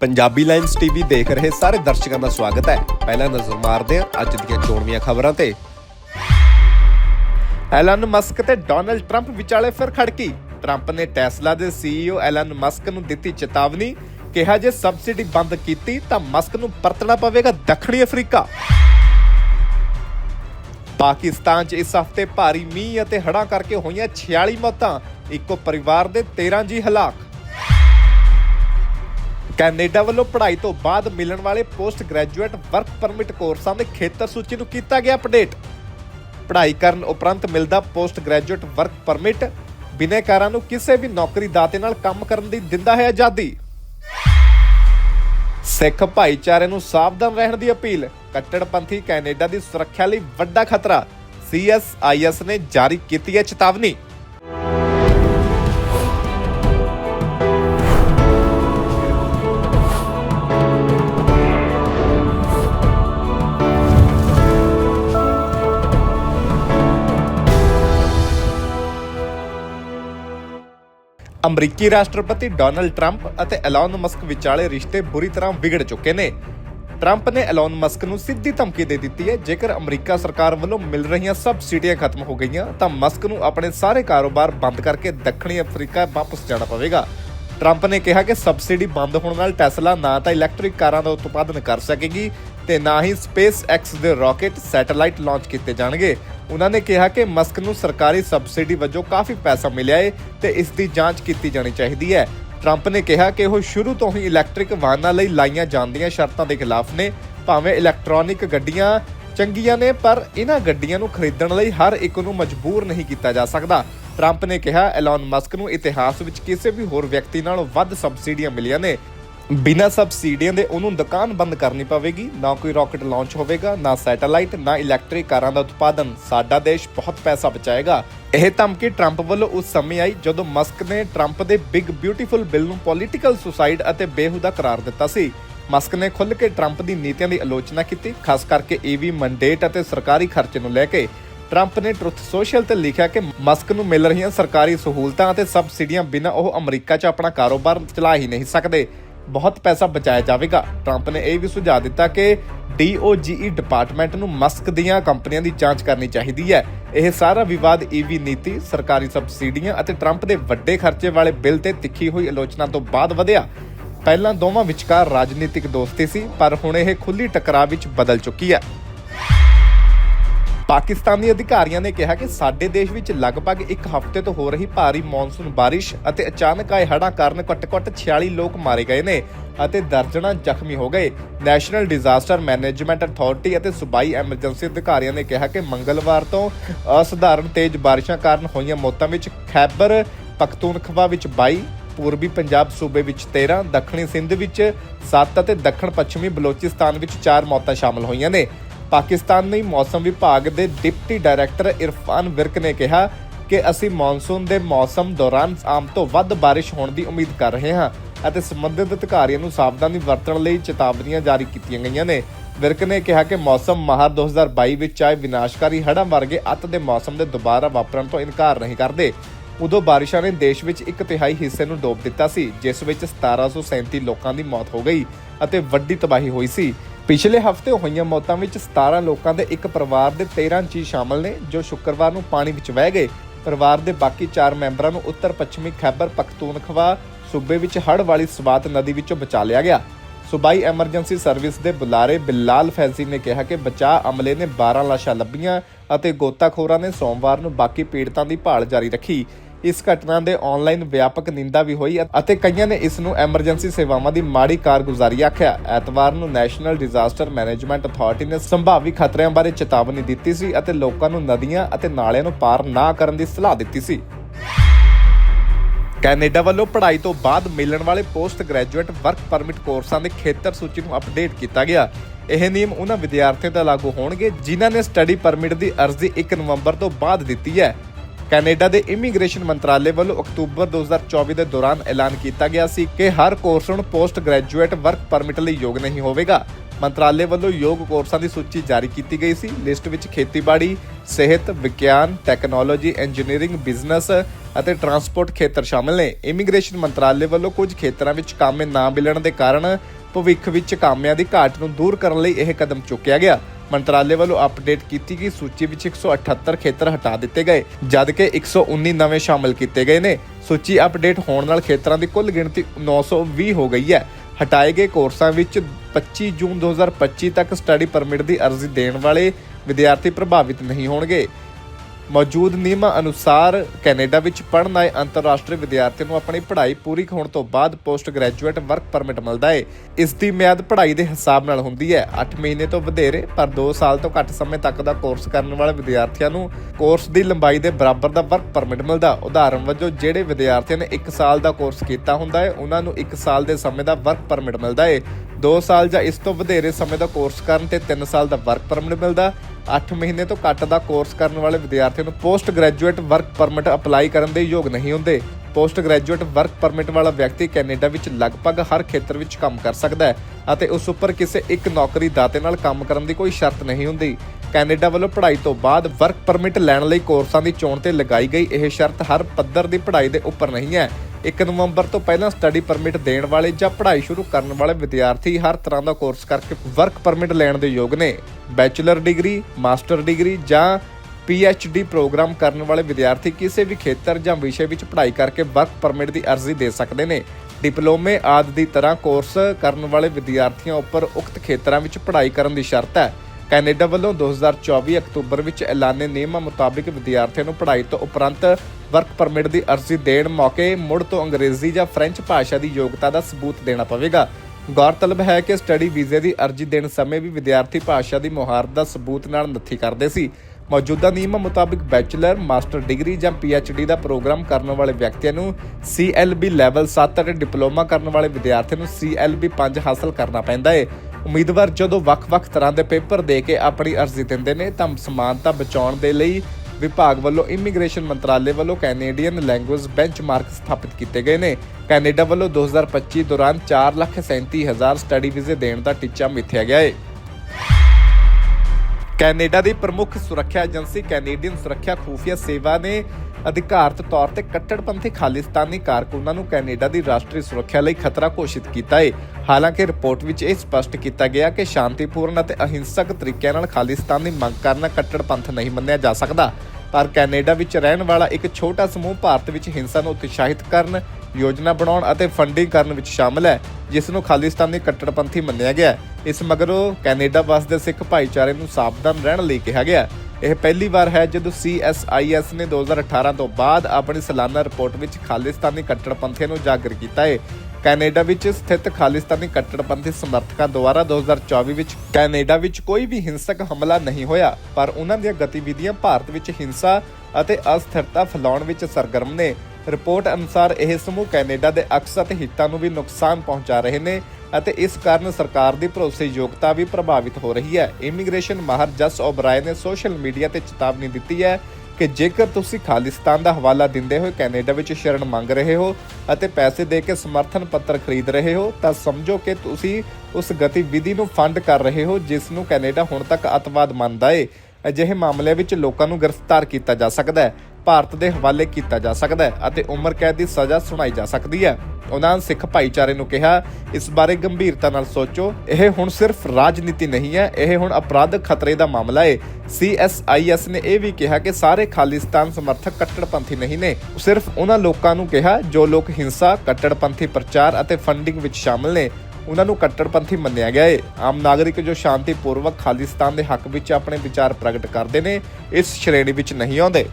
Punjabi lines TV ਦੇਖ ਰਹੇ ਸਾਰੇ ਦਰਸ਼ਕਾਂ ਦਾ ਸਵਾਗਤ ਹੈ। ਪਹਿਲਾਂ ਨਜ਼ਰ ਮਾਰਦੇ ਹਾਂ ਅੱਜ ਦੀਆਂ ਚੋਣਵੀਆਂ ਖਬਰਾਂ ਤੇ। ਐਲਨ ਮਸਕ ਤੇ ਡੋਨਲਡ ਟਰੰਪ ਵਿਚਾਲੇ ਫਿਰ ਖੜਕੀ। ਟਰੰਪ ਨੇ ਟੈਸਲਾ ਦੇ ਸੀਈਓ ਐਲਨ ਮਸਕ ਨੂੰ ਦਿੱਤੀ ਚੇਤਾਵਨੀ, ਕਿਹਾ ਜੇ ਸਬਸਿਡੀ ਬੰਦ ਕੀਤੀ ਤਾਂ ਮਸਕ ਨੂੰ ਪਰਤਣਾ ਪਵੇਗਾ ਦੱਖਣੀ ਅਫਰੀਕਾ। ਪਾਕਿਸਤਾਨ 'ਚ ਇਸ ਹਫ਼ਤੇ ਭਾਰੀ ਮੀਂਹ ਅਤੇ ਹੜ੍ਹਾਂ ਕਰਕੇ ਹੋਈਆਂ 46 ਮੌਤਾਂ, ਇੱਕੋ ਪਰਿਵਾਰ ਦੇ 13 ਜੀ ਹਲਾਕ। ਕੈਨੇਡਾ ਵੱਲੋਂ ਪੜ੍ਹਾਈ ਤੋਂ ਬਾਅਦ ਮਿਲਣ ਵਾਲੇ ਪੋਸਟ ਗ੍ਰੈਜੂਏਟ ਵਰਕ ਪਰਮਿਟ ਕੋਰਸਾਂ ਦੇ ਖੇਤਰ ਸੂਚੀ ਨੂੰ ਕੀਤਾ ਗਿਆ ਅਪਡੇਟ। ਪੜ੍ਹਾਈ ਕਰਨ ਉਪਰੰਤ ਮਿਲਦਾ ਪੋਸਟ ਗ੍ਰੈਜੂਏਟ ਵਰਕ ਪਰਮਿਟ ਬਿਨੈਕਾਰਾਂ ਨੂੰ ਕਿਸੇ ਵੀ ਨੌਕਰੀ ਦਾਤੇ ਨਾਲ ਕੰਮ ਕਰਨ ਦੀ ਦਿੰਦਾ ਹੈ ਆਜ਼ਾਦੀ। ਸਿੱਖ ਭਾਈਚਾਰੇ ਨੂੰ ਸਾਵਧਾਨ ਰਹਿਣ ਦੀ ਅਪੀਲ। ਕੱਟੜਪੰਥੀ ਕੈਨੇਡਾ ਦੀ ਸੁਰੱਖਿਆ ਲਈ ਵੱਡਾ ਖਤਰਾ। ਸੀਐਸਆਈਐਸ ਨੇ ਜਾਰੀ ਕੀਤੀ ਹੈ ਚੇਤਾਵਨੀ। ਅਮਰੀਕੀ ਰਾਸ਼ਟਰਪਤੀ ਡੋਨਲਡ ਟਰੰਪ ਅਤੇ ਐਲਨ ਮਸਕ ਵਿਚਾਲੇ ਰਿਸ਼ਤੇ ਬੁਰੀ ਤਰ੍ਹਾਂ ਵਿਗੜ ਚੁੱਕੇ ਨੇ। ਟਰੰਪ ਨੇ ਐਲਨ ਮਸਕ ਨੂੰ ਸਿੱਧੀ ਧਮਕੀ ਦੇ ਦਿੱਤੀ ਹੈ। ਜੇਕਰ ਅਮਰੀਕਾ ਸਰਕਾਰ ਵੱਲੋਂ ਮਿਲ ਰਹੀਆਂ ਸਬਸਿਡੀਆਂ ਖਤਮ ਹੋ ਗਈਆਂ, ਤਾਂ ਮਸਕ ਨੂੰ ਆਪਣੇ ਸਾਰੇ ਕਾਰੋਬਾਰ ਬੰਦ ਕਰਕੇ ਦੱਖਣੀ ਅਫਰੀਕਾ ਵਾਪਸ ਜਾਣਾ ਪਵੇਗਾ। ਟਰੰਪ ਨੇ ਕਿਹਾ ਕਿ ਸਬਸਿਡੀ ਬੰਦ ਹੋਣ ਨਾਲ ਟੈਸਲਾ ਨਾ ਤਾਂ ਇਲੈਕਟ੍ਰਿਕ ਕਾਰਾਂ ਦਾ ਉਤਪਾਦਨ ਕਰ ਸਕੇਗੀ ਤੇ ਨਾ ਹੀ ਸਪੇਸ ਐਕਸ ਦੇ ਰਾਕੇਟ ਸੈਟੇਲਾਈਟ ਲਾਂਚ ਕੀਤੇ ਜਾਣਗੇ। ਉਹਨਾਂ ਨੇ ਕਿਹਾ ਕਿ ਮਸਕ ਨੂੰ ਸਰਕਾਰੀ ਸਬਸਿਡੀ ਵਜੋਂ ਕਾਫੀ ਪੈਸਾ ਮਿਲਿਆ ਹੈ ਤੇ ਇਸ ਦੀ ਜਾਂਚ ਕੀਤੀ ਜਾਣੀ ਚਾਹੀਦੀ ਹੈ। ਟਰੰਪ ਨੇ ਕਿਹਾ ਕਿ ਉਹ ਸ਼ੁਰੂ ਤੋਂ ਹੀ ਇਲੈਕਟ੍ਰਿਕ ਵਾਹਨਾਂ ਲਈ ਲਾਈਆਂ ਜਾਂਦੀਆਂ ਸ਼ਰਤਾਂ ਦੇ ਖਿਲਾਫ ਨੇ, ਭਾਵੇਂ ਇਲੈਕਟ੍ਰੋਨਿਕ ਗੱਡੀਆਂ ਚੰਗੀਆਂ ਨੇ, ਪਰ ਇਹਨਾਂ ਗੱਡੀਆਂ ਨੂੰ ਖਰੀਦਣ ਲਈ ਹਰ ਇੱਕ ਨੂੰ ਮਜਬੂਰ ਨਹੀਂ ਕੀਤਾ ਜਾ ਸਕਦਾ। ਟਰੰਪ ਨੇ ਕਿਹਾ, ਐਲਨ ਮਸਕ ਨੂੰ ਇਤਿਹਾਸ ਵਿੱਚ ਕਿਸੇ ਵੀ ਹੋਰ ਵਿਅਕਤੀ ਨਾਲੋਂ ਵੱਧ ਸਬਸਿਡੀਆਂ ਮਿਲੀਆਂ ਨੇ ਬਿਨਾਂ ਸਬਸਿਡੀਆਂ ਦੇ ਉਹਨੂੰ ਦੁਕਾਨ ਬੰਦ ਕਰਨੀ ਪਵੇਗੀ। ਨਾ ਕੋਈ ਰਾਕਟ ਲਾਂਚ ਹੋਵੇਗਾ, ਨਾ ਸੈਟੇਲਾਈਟ, ਨਾ ਇਲੈਕਟ੍ਰਿਕ ਕਾਰਾਂ ਦਾ ਉਤਪਾਦਨ। ਸਾਡਾ ਦੇਸ਼ ਬਹੁਤ ਪੈਸਾ ਬਚਾਏਗਾ। ਇਹ ਧਮਕੀ ਟਰੰਪ ਵੱਲੋਂ ਉਸ ਸਮੇਂ ਆਈ ਜਦੋਂ ਮਸਕ ਨੇ ਟਰੰਪ ਦੇ ਬਿਗ ਬਿਊਟੀਫੁਲ ਬਿੱਲ ਨੂੰ ਪੋਲੀਟੀਕਲ ਸੁਸਾਈਡ ਅਤੇ ਬੇਹੂਦਾ ਕਰਾਰ ਦਿੱਤਾ ਸੀ। ਮਸਕ ਨੇ ਖੁੱਲ੍ਹ ਕੇ ਟਰੰਪ ਦੀ ਨੀਤੀਆਂ ਦੀ ਆਲੋਚਨਾ ਕੀਤੀ, ਖਾਸ ਕਰਕੇ ਈਵੀ ਮੰਡੇਟ ਅਤੇ ਸਰਕਾਰੀ ਖਰਚੇ ਨੂੰ ਲੈ ਕੇ। ਟਰੰਪ ਨੇ ਟਰੁੱਥ ਸੋਸ਼ਲ ਤੇ ਲਿਖਿਆ ਕਿ ਮਸਕ ਨੂੰ ਮਿਲ ਰਹੀਆਂ ਸਰਕਾਰੀ ਸਹੂਲਤਾਂ ਅਤੇ ਸਬਸਿਡੀਆਂ ਬਿਨਾਂ ਉਹ ਅਮਰੀਕਾ 'ਚ ਆਪਣਾ ਕਾਰੋਬਾਰ ਚਲਾ ਹੀ ਨਹੀਂ ਸਕਦੇ। ਬਹੁਤ ਪੈਸਾ ਬਚਾਇਆ ਜਾਵੇਗਾ। ਟਰੰਪ ਨੇ ਇਹ ਵੀ ਸੁਝਾਅ ਦਿੱਤਾ ਕਿ DOGE ਡਿਪਾਰਟਮੈਂਟ ਨੂੰ ਮਸਕ ਦੀਆਂ ਕੰਪਨੀਆਂ ਦੀ ਜਾਂਚ ਕਰਨੀ ਚਾਹੀਦੀ ਹੈ। ਇਹ ਸਾਰਾ ਵਿਵਾਦ ਈਵੀ ਨੀਤੀ, ਸਰਕਾਰੀ ਸਬਸਿਡੀਆਂ ਅਤੇ ਟਰੰਪ ਦੇ ਵੱਡੇ ਖਰਚੇ ਵਾਲੇ ਬਿੱਲ ਤੇ ਤਿੱਖੀ ਹੋਈ ਆਲੋਚਨਾ ਤੋਂ ਬਾਅਦ ਵਧਿਆ। ਪਹਿਲਾਂ ਦੋਵਾਂ ਵਿਚਕਾਰ ਰਾਜਨੀਤਿਕ ਦੋਸਤੀ ਸੀ, ਪਰ ਹੁਣ ਇਹ ਖੁੱਲੀ ਟਕਰਾਅ ਵਿੱਚ ਬਦਲ ਚੁੱਕੀ ਹੈ। ਪਾਕਿਸਤਾਨੀ ਅਧਿਕਾਰੀਆਂ ਨੇ ਕਿਹਾ ਕਿ ਸਾਡੇ ਦੇਸ਼ ਵਿੱਚ ਲਗਭਗ ਇੱਕ ਹਫ਼ਤੇ ਤੋਂ ਹੋ ਰਹੀ ਭਾਰੀ ਮੌਨਸੂਨ ਬਾਰਿਸ਼ ਅਤੇ ਅਚਾਨਕ ਆਏ ਹੜ੍ਹਾਂ ਕਾਰਨ ਘੱਟੋ ਘੱਟ 46 ਲੋਕ ਮਾਰੇ ਗਏ ਨੇ ਅਤੇ ਦਰਜਨਾਂ ਜ਼ਖਮੀ ਹੋ ਗਏ। ਨੈਸ਼ਨਲ ਡਿਜ਼ਾਸਟਰ ਮੈਨੇਜਮੈਂਟ ਅਥਾਰਟੀ ਅਤੇ ਸੂਬਾਈ ਐਮਰਜੈਂਸੀ ਅਧਿਕਾਰੀਆਂ ਨੇ ਕਿਹਾ ਕਿ ਮੰਗਲਵਾਰ ਤੋਂ ਅਸਧਾਰਨ ਤੇਜ਼ ਬਾਰਿਸ਼ਾਂ ਕਾਰਨ ਹੋਈਆਂ ਮੌਤਾਂ ਵਿੱਚ ਖੈਬਰ, ਪਖਤੂਨਖਵਾ ਵਿੱਚ 22 ਪੂਰਬੀ ਪੰਜਾਬ ਸੂਬੇ ਵਿੱਚ 13 ਦੱਖਣੀ ਸਿੰਧ ਵਿੱਚ 7 ਅਤੇ ਦੱਖਣ ਪੱਛਮੀ ਬਲੋਚਿਸਤਾਨ ਵਿੱਚ 4 ਮੌਤਾਂ ਸ਼ਾਮਲ ਹੋਈਆਂ ਨੇ। ਪਾਕਿਸਤਾਨੀ ਮੌਸਮ ਵਿਭਾਗ ਦੇ ਡਿਪਟੀ ਡਾਇਰੈਕਟਰ ਇਰਫਾਨ ਵਿਰਕ ਨੇ ਕਿਹਾ ਕਿ ਅਸੀਂ ਮੌਨਸੂਨ ਦੇ ਮੌਸਮ ਦੌਰਾਨ ਆਮ ਤੋਂ ਵੱਧ ਬਾਰਿਸ਼ ਹੋਣ ਦੀ ਉਮੀਦ ਕਰ ਰਹੇ ਹਾਂ ਅਤੇ ਸੰਬੰਧਿਤ ਅਧਿਕਾਰੀਆਂ ਨੂੰ ਸਾਵਧਾਨੀ ਵਰਤਣ ਲਈ ਚੇਤਾਵਨੀਆਂ ਜਾਰੀ ਕੀਤੀਆਂ ਗਈਆਂ ਨੇ। ਵਿਰਕ ਨੇ ਕਿਹਾ ਕਿ ਮੌਸਮ ਮਾਹਰ 2022 ਵਿੱਚ ਆਏ ਵਿਨਾਸ਼ਕਾਰੀ ਹੜ੍ਹਾਂ ਵਰਗੇ ਅੱਤ ਦੇ ਮੌਸਮ ਦੇ ਦੁਬਾਰਾ ਵਾਪਰਨ ਤੋਂ ਇਨਕਾਰ ਨਹੀਂ ਕਰਦੇ। ਉਦੋਂ ਬਾਰਿਸ਼ਾਂ ਨੇ ਦੇਸ਼ ਵਿੱਚ ਇੱਕ ਤਿਹਾਈ ਹਿੱਸੇ ਨੂੰ ਡੋਬ ਦਿੱਤਾ ਸੀ, ਜਿਸ ਵਿੱਚ 1737 ਲੋਕਾਂ ਦੀ ਮੌਤ ਹੋ ਗਈ ਅਤੇ ਵੱਡੀ ਤਬਾਹੀ ਹੋਈ ਸੀ। ਪਿਛਲੇ ਹਫ਼ਤੇ ਹੋਈਆਂ ਮੌਤਾਂ ਵਿੱਚ 17 ਲੋਕਾਂ ਦੇ ਇੱਕ ਪਰਿਵਾਰ ਦੇ 13 ਜੀ ਸ਼ਾਮਲ ਨੇ, ਜੋ ਸ਼ੁੱਕਰਵਾਰ ਨੂੰ ਪਾਣੀ ਵਿੱਚ ਵਹਿ ਗਏ। ਪਰਿਵਾਰ ਦੇ ਬਾਕੀ 4 ਮੈਂਬਰਾਂ ਨੂੰ ਉੱਤਰ ਪੱਛਮੀ ਖੈਬਰ ਪਖਤੂਨਖਵਾ ਸੂਬੇ ਵਿੱਚ ਹੜ੍ਹ ਵਾਲੀ ਸਵਾਤ ਨਦੀ ਵਿੱਚੋਂ ਬਚਾ ਲਿਆ ਗਿਆ। ਸੂਬਾਈ ਐਮਰਜੈਂਸੀ ਸਰਵਿਸ ਦੇ ਬੁਲਾਰੇ ਬਿਲਾਲ ਫੈਜ਼ੀ ਨੇ ਕਿਹਾ ਕਿ ਬਚਾਅ ਅਮਲੇ ਨੇ 12 ਲਾਸ਼ਾਂ ਲੱਭੀਆਂ ਅਤੇ ਗੋਤਾਖੋਰਾਂ ਨੇ ਸੋਮਵਾਰ ਨੂੰ ਬਾਕੀ ਪੀੜਤਾਂ ਦੀ ਭਾਲ ਜਾਰੀ ਰੱਖੀ। ਇਸ ਘਟਨਾ ਦੇ ਆਨਲਾਈਨ ਵਿਆਪਕ ਨਿੰਦਾ ਵੀ ਹੋਈ ਅਤੇ ਕਈਆਂ ਨੇ ਇਸ ਨੂੰ ਐਮਰਜੈਂਸੀ ਸੇਵਾਵਾਂ ਦੀ ਮਾੜੀ ਕਾਰਗੁਜ਼ਾਰੀ ਆਖਿਆ। ਐਤਵਾਰ ਨੂੰ ਨੈਸ਼ਨਲ ਡਿਜ਼ਾਸਟਰ ਮੈਨੇਜਮੈਂਟ ਅਥਾਰਟੀ ਨੇ ਸੰਭਾਵੀ ਖਤਰਿਆਂ ਬਾਰੇ ਚੇਤਾਵਨੀ ਦਿੱਤੀ ਸੀ ਅਤੇ ਲੋਕਾਂ ਨੂੰ ਨਦੀਆਂ ਅਤੇ ਨਾਲਿਆਂ ਨੂੰ ਪਾਰ ਨਾ ਕਰਨ ਦੀ ਸਲਾਹ ਦਿੱਤੀ ਸੀ। ਕੈਨੇਡਾ ਵੱਲੋਂ ਪੜ੍ਹਾਈ ਤੋਂ ਬਾਅਦ ਮਿਲਣ ਵਾਲੇ ਪੋਸਟ ਗ੍ਰੈਜੂਏਟ ਵਰਕ ਪਰਮਿਟ ਕੋਰਸਾਂ ਦੇ ਖੇਤਰ ਸੂਚੀ ਨੂੰ ਅਪਡੇਟ ਕੀਤਾ ਗਿਆ। ਇਹ ਨਿਯਮ ਉਹਨਾਂ ਵਿਦਿਆਰਥੀਆਂ ਦਾ ਲਾਗੂ ਹੋਣਗੇ ਜਿਨ੍ਹਾਂ ਨੇ ਸਟੱਡੀ ਪਰਮਿਟ ਦੀ ਅਰਜ਼ੀ 1 ਨਵੰਬਰ ਤੋਂ ਬਾਅਦ ਦਿੱਤੀ ਹੈ। ਕੈਨੇਡਾ ਦੇ ਇਮੀਗ੍ਰੇਸ਼ਨ ਮੰਤਰਾਲੇ ਵੱਲੋਂ ਅਕਤੂਬਰ 2024 ਦੇ ਦੌਰਾਨ ਐਲਾਨ ਕੀਤਾ ਗਿਆ ਸੀ ਕਿ ਹਰ ਕੋਰਸ ਹੁਣ ਪੋਸਟ ਗ੍ਰੈਜੂਏਟ ਵਰਕ ਪਰਮਿਟ ਲਈ ਯੋਗ ਨਹੀਂ ਹੋਵੇਗਾ। ਮੰਤਰਾਲੇ ਵੱਲੋਂ ਯੋਗ ਕੋਰਸਾਂ ਦੀ ਸੂਚੀ ਜਾਰੀ ਕੀਤੀ ਗਈ ਸੀ। ਲਿਸਟ ਵਿੱਚ ਖੇਤੀਬਾੜੀ, ਸਿਹਤ, ਵਿਗਿਆਨ, ਟੈਕਨੋਲੋਜੀ, ਇੰਜੀਨੀਅਰਿੰਗ, ਬਿਜ਼ਨਸ ਅਤੇ ਟਰਾਂਸਪੋਰਟ ਖੇਤਰ ਸ਼ਾਮਲ ਨੇ। ਇਮੀਗ੍ਰੇਸ਼ਨ ਮੰਤਰਾਲੇ ਵੱਲੋਂ ਕੁਝ ਖੇਤਰਾਂ ਵਿੱਚ ਕਾਮੇ ਨਾ ਮਿਲਣ ਦੇ ਕਾਰਨ ਭਵਿੱਖ ਵਿੱਚ ਕਾਮਿਆਂ ਦੀ ਘਾਟ ਨੂੰ ਦੂਰ ਕਰਨ ਲਈ ਇਹ ਕਦਮ ਚੁੱਕਿਆ ਗਿਆ। ਮੰਤਰਾਲੇ ਵੱਲੋਂ ਅਪਡੇਟ ਕੀਤੀ ਗਈ ਸੂਚੀ ਵਿੱਚ 178 ਖੇਤਰ ਹਟਾ ਦਿੱਤੇ ਗਏ, ਜਦ ਕਿ 119 ਨਵੇਂ ਸ਼ਾਮਲ ਕੀਤੇ ਗਏ ਨੇ। ਸੂਚੀ ਅਪਡੇਟ ਹੋਣ ਨਾਲ ਖੇਤਰਾਂ ਦੀ ਕੁੱਲ ਗਿਣਤੀ 920 ਹੋ ਗਈ ਹੈ। ਹਟਾਏ ਗਏ ਕੋਰਸਾਂ ਵਿੱਚ 25 ਜੂਨ 2025 ਤੱਕ ਸਟੱਡੀ ਪਰਮਿਟ ਦੀ ਅਰਜ਼ੀ ਦੇਣ ਵਾਲੇ ਵਿਦਿਆਰਥੀ ਪ੍ਰਭਾਵਿਤ ਨਹੀਂ ਹੋਣਗੇ। ਮੌਜੂਦ ਨਿਯਮਾਂ ਅਨੁਸਾਰ ਕੈਨੇਡਾ ਵਿੱਚ ਪੜ੍ਹਨ ਆਏ ਅੰਤਰਰਾਸ਼ਟਰੀ ਵਿਦਿਆਰਥੀਆਂ ਨੂੰ ਆਪਣੀ ਪੜ੍ਹਾਈ ਪੂਰੀ ਹੋਣ ਤੋਂ ਬਾਅਦ ਪੋਸਟ ਗ੍ਰੈਜੂਏਟ ਵਰਕ ਪਰਮਿਟ ਮਿਲਦਾ ਹੈ ਇਸ ਦੀ ਮਿਆਦ ਪੜ੍ਹਾਈ ਦੇ ਹਿਸਾਬ ਨਾਲ ਹੁੰਦੀ ਹੈ। 8 ਮਹੀਨੇ ਤੋਂ ਵਧੇਰੇ, ਪਰ 2 ਸਾਲ ਤੋਂ ਘੱਟ ਸਮੇਂ ਤੱਕ ਦਾ ਕੋਰਸ ਕਰਨ ਵਾਲੇ ਵਿਦਿਆਰਥੀਆਂ ਨੂੰ ਕੋਰਸ ਦੀ ਲੰਬਾਈ ਦੇ ਬਰਾਬਰ ਦਾ ਵਰਕ ਪਰਮਿਟ ਮਿਲਦਾ। ਉਦਾਹਰਨ ਵਜੋਂ, ਜਿਹੜੇ ਵਿਦਿਆਰਥੀਆਂ ਨੇ 1 ਸਾਲ ਦਾ ਕੋਰਸ ਕੀਤਾ ਹੁੰਦਾ ਹੈ ਉਹਨਾਂ ਨੂੰ 1 ਸਾਲ ਦੇ ਸਮੇਂ ਦਾ ਵਰਕ ਪਰਮਿਟ ਮਿਲਦਾ ਹੈ 2 ਸਾਲ ਜਾਂ ਇਸ ਤੋਂ ਵਧੇਰੇ ਸਮੇਂ ਦਾ ਕੋਰਸ ਕਰਨ ਤੇ 3 ਸਾਲ ਦਾ ਵਰਕ ਪਰਮਿਟ ਮਿਲਦਾ। 8 ਮਹੀਨੇ ਤੋਂ ਘੱਟ ਦਾ ਕੋਰਸ ਕਰਨ ਵਾਲੇ ਵਿਦਿਆਰਥੀਆਂ ਨੂੰ post graduate work permit apply ਕਰਨ ਦੇ ਯੋਗ ਨਹੀਂ ਹੁੰਦੇ। ਪੋਸਟ ਗ੍ਰੈਜੂਏਟ ਵਰਕ ਪਰਮਿਟ ਵਾਲਾ ਵਿਅਕਤੀ ਕੈਨੇਡਾ ਵਿੱਚ ਲਗਭਗ ਹਰ ਖੇਤਰ ਵਿੱਚ ਕੰਮ ਕਰ ਸਕਦਾ ਹੈ ਅਤੇ ਉਸ ਉੱਪਰ ਕਿਸੇ ਇੱਕ ਨੌਕਰੀ ਦਾਤੇ ਨਾਲ ਕੰਮ ਕਰਨ ਦੀ ਕੋਈ ਸ਼ਰਤ ਨਹੀਂ ਹੁੰਦੀ। ਕੈਨੇਡਾ ਵੱਲੋਂ ਪੜ੍ਹਾਈ ਤੋਂ ਬਾਅਦ ਵਰਕ ਪਰਮਿਟ ਲੈਣ ਲਈ ਕੋਰਸਾਂ ਦੀ ਚੋਣ ਤੇ ਲਗਾਈ ਗਈ ਇਹ ਸ਼ਰਤ ਹਰ ਪੱਧਰ ਦੀ ਪੜ੍ਹਾਈ ਦੇ ਉੱਪਰ ਨਹੀਂ ਹੈ। 1 ਨਵੰਬਰ ਤੋਂ ਪਹਿਲਾਂ ਸਟੱਡੀ ਪਰਮਿਟ ਦੇਣ ਵਾਲੇ ਜਾਂ ਪੜ੍ਹਾਈ ਸ਼ੁਰੂ ਕਰਨ ਵਾਲੇ ਵਿਦਿਆਰਥੀ ਹਰ ਤਰ੍ਹਾਂ ਦਾ ਕੋਰਸ ਕਰਕੇ ਵਰਕ ਪਰਮਿਟ ਲੈਣ ਦੇ ਯੋਗ ਨੇ। ਬੈਚਲਰ ਡਿਗਰੀ, ਮਾਸਟਰ ਡਿਗਰੀ ਜਾਂ ਡੀ ਪ੍ਰੋਗਰਾਮ ਕਰਨ ਵਾਲੇ ਵਿਦਿਆਰਥੀ ਕਿਸੇ ਵੀ ਖੇਤਰ ਜਾਂ ਵਿਸ਼ੇ ਵਿੱਚ ਪੜ੍ਹਾਈ ਕਰਕੇ ਵਰਕ ਪਰਮਿਟ ਦੀ ਅਰਜ਼ੀ ਦੇ ਸਕਦੇ ਨੇ। ਡਿਪਲੋਮੇ ਆਦਿ ਦੀ ਤਰ੍ਹਾਂ ਕੋਰਸ ਕਰਨ ਵਾਲੇ ਵਿਦਿਆਰਥੀਆਂ ਉੱਪਰ ਉਕਤ ਖੇਤਰਾਂ ਵਿੱਚ ਪੜ੍ਹਾਈ ਕਰਨ ਦੀ ਸ਼ਰਤ ਹੈ। ਕੈਨੇਡਾ ਵੱਲੋਂ 2024 ਅਕਤੂਬਰ ਵਿੱਚ ਐਲਾਨੇ ਨਿਯਮਾਂ ਮੁਤਾਬਿਕ ਵਿਦਿਆਰਥੀਆਂ ਨੂੰ ਪੜ੍ਹਾਈ ਤੋਂ ਉਪਰੰਤ ਵਰਕ ਪਰਮਿਟ ਦੀ ਅਰਜ਼ੀ ਦੇਣ ਮੌਕੇ ਮੁੜ ਤੋਂ ਅੰਗਰੇਜ਼ੀ ਜਾਂ ਫ੍ਰੈਂਚ ਭਾਸ਼ਾ ਦੀ ਯੋਗਤਾ ਦਾ ਸਬੂਤ ਦੇਣਾ ਪਵੇਗਾ। ਗੌਰਤਲਬ ਹੈ ਕਿ ਸਟੱਡੀ ਵੀਜ਼ੇ ਦੀ ਅਰਜ਼ੀ ਦੇਣ ਸਮੇਂ ਵੀ ਵਿਦਿਆਰਥੀ ਭਾਸ਼ਾ ਦੀ ਮੁਹਾਰਤ ਦਾ ਸਬੂਤ ਨਾਲ ਨੱਥੀ ਕਰਦੇ ਸੀ। ਮੌਜੂਦਾ ਨਿਯਮਾਂ ਮੁਤਾਬਿਕ ਬੈਚਲਰ, ਮਾਸਟਰ ਡਿਗਰੀ ਜਾਂ ਡੀ ਦਾ ਪ੍ਰੋਗਰਾਮ ਕਰਨ ਵਾਲੇ ਵਿਅਕਤੀਆਂ ਨੂੰ CLB ਲੈਵਲ 7 ਅਤੇ ਡਿਪਲੋਮਾ ਕਰਨ ਵਾਲੇ ਵਿਦਿਆਰਥੀਆਂ ਨੂੰ CLB 5 ਹਾਸਲ ਕਰਨਾ ਪੈਂਦਾ ਹੈ ਉਮੀਦਵਾਰ ਜਦੋਂ ਵੱਖ-ਵੱਖ ਤਰ੍ਹਾਂ ਦੇ ਪੇਪਰ ਦੇ ਕੇ ਆਪਣੀ ਅਰਜ਼ੀ ਦਿੰਦੇ ਨੇ, ਤਾਂ ਸਮਾਨਤਾ ਬਚਾਉਣ ਦੇ ਲਈ ਵਿਭਾਗ ਵੱਲੋਂ ਇਮੀਗ੍ਰੇਸ਼ਨ ਮੰਤਰਾਲੇ ਵੱਲੋਂ ਕੈਨੇਡੀਅਨ ਲੈਂਗੁਏਜ ਬੈਂਚਮਾਰਕ ਸਥਾਪਿਤ ਕੀਤੇ ਗਏ ਨੇ। ਕੈਨੇਡਾ ਵੱਲੋਂ 2025 ਦੌਰਾਨ 437000 ਸਟੱਡੀ ਵੀਜ਼ੇ ਦੇਣ ਦਾ ਟੀਚਾ ਮਿੱਥਿਆ ਗਿਆ ਹੈ ਕੈਨੇਡਾ ਦੀ ਪ੍ਰਮੁੱਖ ਸੁਰੱਖਿਆ ਏਜੰਸੀ ਕੈਨੇਡੀਅਨ ਸੁਰੱਖਿਆ ਖੂਫੀਆ ਸੇਵਾ ਨੇ ਅਧਿਕਾਰਤ ਤੌਰ ਤੇ ਕੱਟੜਪੰਥੀ ਖਾਲਿਸਤਾਨੀ ਕਾਰਕੁਨਾਂ ਨੂੰ ਕੈਨੇਡਾ ਦੀ ਰਾਸ਼ਟਰੀ ਸੁਰੱਖਿਆ ਲਈ ਖਤਰਾ ਘੋਸ਼ਿਤ ਕੀਤਾ ਹੈ ਹਾਲਾਂਕਿ ਰਿਪੋਰਟ ਵਿੱਚ ਇਹ ਸਪਸ਼ਟ ਕੀਤਾ ਗਿਆ ਕਿ ਸ਼ਾਂਤੀਪੂਰਨ ਅਤੇ ਅਹਿੰਸਕ ਤਰੀਕਿਆਂ ਨਾਲ ਖਾਲਿਸਤਾਨ ਦੀ ਮੰਗ ਕਰਨਾ ਕੱਟੜਪੰਥ ਨਹੀਂ ਮੰਨਿਆ ਜਾ ਸਕਦਾ। ਪਰ ਕੈਨੇਡਾ ਵਿੱਚ ਰਹਿਣ ਵਾਲਾ ਇੱਕ ਛੋਟਾ ਸਮੂਹ ਭਾਰਤ ਵਿੱਚ ਹਿੰਸਾ ਨੂੰ ਉਤਸ਼ਾਹਿਤ ਕਰਨ, ਯੋਜਨਾ ਬਣਾਉਣ ਅਤੇ ਫੰਡਿੰਗ ਕਰਨ ਵਿੱਚ ਸ਼ਾਮਲ ਹੈ, ਜਿਸ ਨੂੰ ਖਾਲਿਸਤਾਨੀ ਕੱਟੜਪੰਥੀ ਮੰਨਿਆ ਗਿਆ। ਇਸ ਮਗਰੋਂ ਕੈਨੇਡਾ ਵਸਦੇ ਸਿੱਖ ਭਾਈਚਾਰੇ ਨੂੰ ਸਾਵਧਾਨ ਰਹਿਣ ਲਈ ਕਿਹਾ ਗਿਆ। ਇਹ ਪਹਿਲੀ ਵਾਰ ਹੈ ਜਦੋਂ CSIS ਨੇ 2018 ਤੋਂ ਬਾਅਦ ਆਪਣੀ ਸਾਲਾਨਾ ਰਿਪੋਰਟ ਵਿੱਚ ਖਾਲਿਸਤਾਨੀ ਕੱਟੜਪੰਥੀਆਂ ਨੂੰ ਜਾਗਰ ਕੀਤਾ ਹੈ। ਕੈਨੇਡਾ ਵਿੱਚ ਸਥਿਤ ਖਾਲਿਸਤਾਨੀ ਕੱਟੜਪੰਥੀ ਸਮਰਥਕਾਂ ਦੁਆਰਾ 2024 ਵਿੱਚ ਕੈਨੇਡਾ ਵਿੱਚ ਕੋਈ ਵੀ ਹਿੰਸਕ ਹਮਲਾ ਨਹੀਂ ਹੋਇਆ, ਪਰ ਉਹਨਾਂ ਦੀਆਂ ਗਤੀਵਿਧੀਆਂ ਭਾਰਤ ਵਿੱਚ ਹਿੰਸਾ ਅਤੇ ਅਸਥਿਰਤਾ ਫੈਲਾਉਣ ਵਿੱਚ ਸਰਗਰਮ ਨੇ। ਰਿਪੋਰਟ ਅਨੁਸਾਰ ਇਹ ਸਮੂਹ ਕੈਨੇਡਾ ਦੇ ਅਕਸਰ ਹਿੱਤਾਂ ਨੂੰ ਵੀ ਨੁਕਸਾਨ ਪਹੁੰਚਾ ਰਹੇ ਨੇ। ਅਤੇ ਇਸ ਕਾਰਨ ਸਰਕਾਰ ਦੀ ਭਰੋਸੇਯੋਗਤਾ ਵੀ ਪ੍ਰਭਾਵਿਤ ਹੋ ਰਹੀ ਹੈ। ਇਮੀਗ੍ਰੇਸ਼ਨ ਮਾਹਰ ਜਸ ਓਬਰਾਏ ਨੇ ਸੋਸ਼ਲ ਮੀਡੀਆ ਤੇ ਚੇਤਾਵਨੀ ਦਿੱਤੀ ਹੈ ਕਿ ਜੇਕਰ ਤੁਸੀਂ ਖਾਲਿਸਤਾਨ ਦਾ ਹਵਾਲਾ ਦਿੰਦੇ ਹੋਏ ਕੈਨੇਡਾ ਵਿੱਚ ਸ਼ਰਨ ਮੰਗ ਰਹੇ ਹੋ ਅਤੇ ਪੈਸੇ ਦੇ ਕੇ ਸਮਰਥਨ ਪੱਤਰ ਖਰੀਦ ਰਹੇ ਹੋ, ਤਾਂ ਸਮਝੋ ਕਿ ਤੁਸੀਂ ਉਸ ਗਤੀਵਿਧੀ ਨੂੰ ਫੰਡ ਕਰ ਰਹੇ ਹੋ, ਜਿਸ ਨੂੰ ਕੈਨੇਡਾ ਹੁਣ ਤੱਕ ਅਤਵਾਦ ਮੰਨਦਾ ਏ। ਅਜਿਹੇ ਮਾਮਲਿਆਂ ਵਿੱਚ ਲੋਕਾਂ ਨੂੰ ਗ੍ਰਿਫਤਾਰ ਕੀਤਾ ਜਾ ਸਕਦਾ ਹੈ। ਭਾਰਤ ਦੇ ਹਵਾਲੇ ਕੀਤਾ ਜਾ ਸਕਦਾ ਹੈ ਅਤੇ ਉਮਰ ਕੈਦ ਦੀ ਸਜ਼ਾ ਸੁਣਾਈ ਜਾ ਸਕਦੀ ਹੈ। ਉਹਨਾਂ ਨੇ ਸਿੱਖ ਭਾਈਚਾਰੇ ਨੂੰ ਕਿਹਾ, ਇਸ ਬਾਰੇ ਗੰਭੀਰਤਾ ਨਾਲ ਸੋਚੋ। ਇਹ ਹੁਣ ਸਿਰਫ ਰਾਜਨੀਤੀ ਨਹੀਂ ਹੈ, ਇਹ ਹੁਣ ਅਪਰਾਧਕ ਖਤਰੇ ਦਾ ਮਾਮਲਾ ਹੈ CSIS ਨੇ ਇਹ ਵੀ ਕਿਹਾ ਕਿ ਸਾਰੇ ਖਾਲਿਸਤਾਨ ਸਮਰਥਕ ਕੱਟੜਪੰਥੀ ਨਹੀਂ ਨੇ। ਸਿਰਫ ਉਹਨਾਂ ਲੋਕਾਂ ਨੂੰ ਕਿਹਾ, ਜੋ ਲੋਕ ਹਿੰਸਾ, ਕੱਟੜਪੰਥੀ ਪ੍ਰਚਾਰ ਅਤੇ ਫੰਡਿੰਗ ਵਿੱਚ ਸ਼ਾਮਲ ਨੇ ਉਹਨਾਂ ਨੂੰ ਕੱਟੜਪੰਥੀ ਮੰਨਿਆ ਗਿਆ ਹੈ ਆਮ ਨਾਗਰਿਕ ਜੋ ਸ਼ਾਂਤੀਪੂਰਵਕ ਖਾਲਿਸਤਾਨ ਦੇ ਹੱਕ ਵਿੱਚ ਆਪਣੇ ਵਿਚਾਰ ਪ੍ਰਗਟ ਕਰਦੇ ਨੇ, ਇਸ ਸ਼੍ਰੇਣੀ ਵਿੱਚ ਨਹੀਂ ਆਉਂਦੇ।